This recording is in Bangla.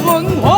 文化